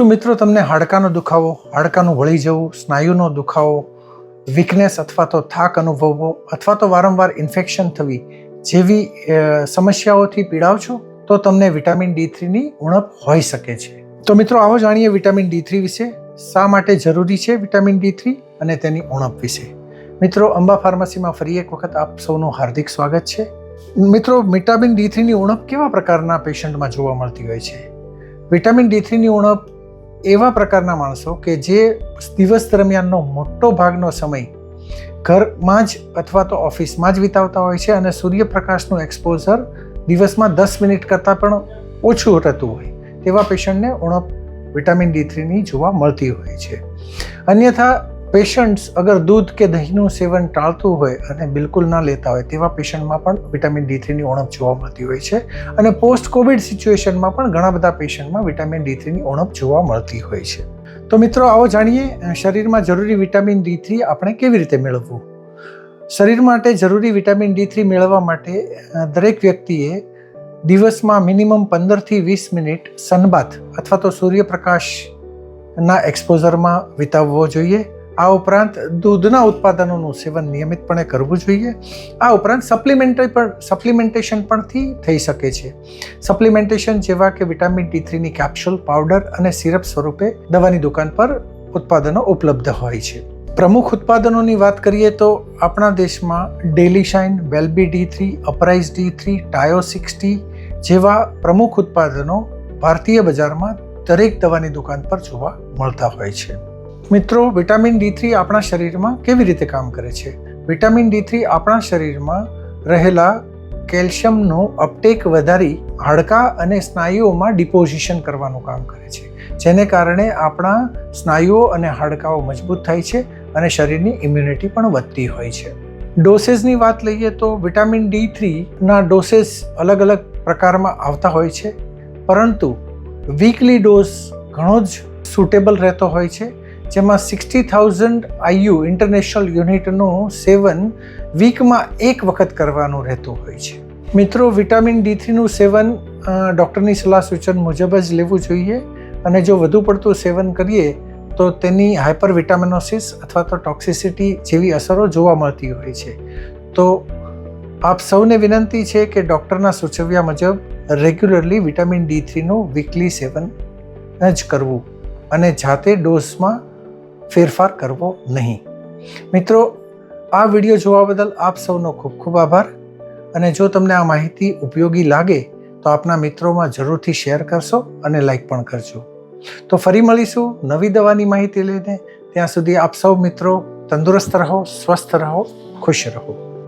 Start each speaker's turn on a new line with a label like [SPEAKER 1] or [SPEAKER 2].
[SPEAKER 1] શું મિત્રો તમને હાડકાનો દુખાવો, હાડકાનું વળી જવું, સ્નાયુનો દુખાવો વીકનેસ અથવા તો થાક અનુભવવો અથવા તો વારંવાર ઇન્ફેક્શન થવી જેવી સમસ્યાઓથી પીડાવ છો, તો તમને વિટામિન ડી થ્રીની ઉણપ હોઈ શકે છે. તો મિત્રો આવો જાણીએ વિટામિન ડી થ્રી વિશે. શા માટે જરૂરી છે વિટામિન ડી થ્રી અને તેની ઉણપ વિશે? મિત્રો અંબા ફાર્મસીમાં ફરી એક વખત આપ સૌનું હાર્દિક સ્વાગત છે. મિત્રો વિટામિન ડી થ્રીની ઉણપ કેવા પ્રકારના પેશન્ટમાં જોવા મળતી હોય છે? વિટામિન ડી થ્રીની ઉણપ એવા પ્રકારના માણસો કે જે દિવસ દરમિયાનનો મોટો ભાગનો સમય ઘરમાં જ અથવા તો ઓફિસમાં જ વિતાવતા હોય છે અને સૂર્યપ્રકાશનું એક્સપોઝર દિવસમાં દસ મિનિટ કરતાં પણ ઓછું રહેતું હોય તેવા પેશન્ટને ઉણપ, વિટામિન ડી થ્રીની જોવા મળતી હોય છે. અન્યથા પેશન્ટ્સ અગર દૂધ કે દહીંનું સેવન ટાળતું હોય અને બિલકુલ ના લેતા હોય, તેવા પેશન્ટમાં પણ વિટામિન ડી થ્રીની ઉણપ જોવા મળતી હોય છે. અને પોસ્ટ કોવિડ સિચ્યુએશનમાં પણ ઘણા બધા પેશન્ટમાં વિટામિન ડી થ્રીની ઉણપ જોવા મળતી હોય છે. તો મિત્રો, આવો જાણીએ શરીરમાં જરૂરી વિટામિન ડી થ્રી આપણે કેવી રીતે મેળવવું? શરીર માટે જરૂરી વિટામિન ડી થ્રી મેળવવા માટે દરેક વ્યક્તિએ દિવસમાં મિનિમમ પંદરથી વીસ મિનિટ સનબાથ અથવા તો સૂર્યપ્રકાશના એક્સપોઝરમાં વિતાવવો જોઈએ. આ ઉપરાંત દૂધના ઉત્પાદનોનું સેવન નિયમિતપણે કરવું જોઈએ. આ ઉપરાંત સપ્લિમેન્ટરી પણ સપ્લિમેન્ટેશન પણથી થઈ શકે છે. સપ્લિમેન્ટેશન જેવા કે વિટામિન ડી થ્રીની કેપ્સ્યુલ પાવડર અને સિરપ સ્વરૂપે દવાની દુકાન પર ઉત્પાદનો ઉપલબ્ધ હોય છે. પ્રમુખ ઉત્પાદનોની વાત કરીએ તો આપણા દેશમાં Daily Shine Wellbe D three Uprise D three ટાયો sixty જેવા પ્રમુખ ઉત્પાદનો ભારતીય બજારમાં દરેક દવાની દુકાન પર જોવા મળતા હોય છે. મિત્રો, વિટામિન ડી થ્રી આપણા શરીરમાં કેવી રીતે કામ કરે છે? વિટામિન ડી થ્રી આપણા શરીરમાં રહેલા કેલ્શિયમનું અપટેક વધારી હાડકાં અને સ્નાયુઓમાં ડિપોઝિશન કરવાનું કામ કરે છે. જેને કારણે આપણા સ્નાયુઓ અને હાડકાઓ મજબૂત થાય છે અને શરીરની ઇમ્યુનિટી પણ વધતી હોય છે. ડોસેસની વાત લઈએ તો વિટામિન ડી થ્રીના ડોસેસ અલગ અલગ પ્રકારમાં આવતા હોય છે. પરંતુ વીકલી ડોઝ ઘણો જ સુટેબલ રહેતો હોય છે. જેમાં સિક્સટી થાઉઝન્ડ આઈયુ ઇન્ટરનેશનલ યુનિટનું સેવન વીકમાં એક વખત કરવાનું રહેતું હોય છે. મિત્રો વિટામિન ડી થ્રીનું સેવન ડૉક્ટરની સલાહ સૂચન મુજબ જ લેવું જોઈએ અને જો વધુ પડતું સેવન કરીએ તો તેની હાઇપર વિટામિનોસિસ અથવા તો ટોક્સિસિટી જેવી અસરો જોવા મળતી હોય છે. તો આપ સૌને વિનંતી છે કે ડૉક્ટરના સૂચવ્યા મુજબ રેગ્યુલરલી વિટામિન ડી થ્રીનું વીકલી સેવન જ કરવું અને જાતે ડોઝમાં ફેરફાર કરવો નહીં. મિત્રો, આ વીડિયો જોવા બદલ આપ સૌનો ખૂબ ખૂબ આભાર. અને જો તમને આ માહિતી ઉપયોગી લાગે, તો આપના મિત્રોમાં જરૂરથી શેર કરશો અને લાઈક પણ કરજો. તો ફરી મળીશું નવી દવાની માહિતી લઈને. ત્યાં સુધી આપ સૌ મિત્રો તંદુરસ્ત રહો, સ્વસ્થ રહો, ખુશ રહો.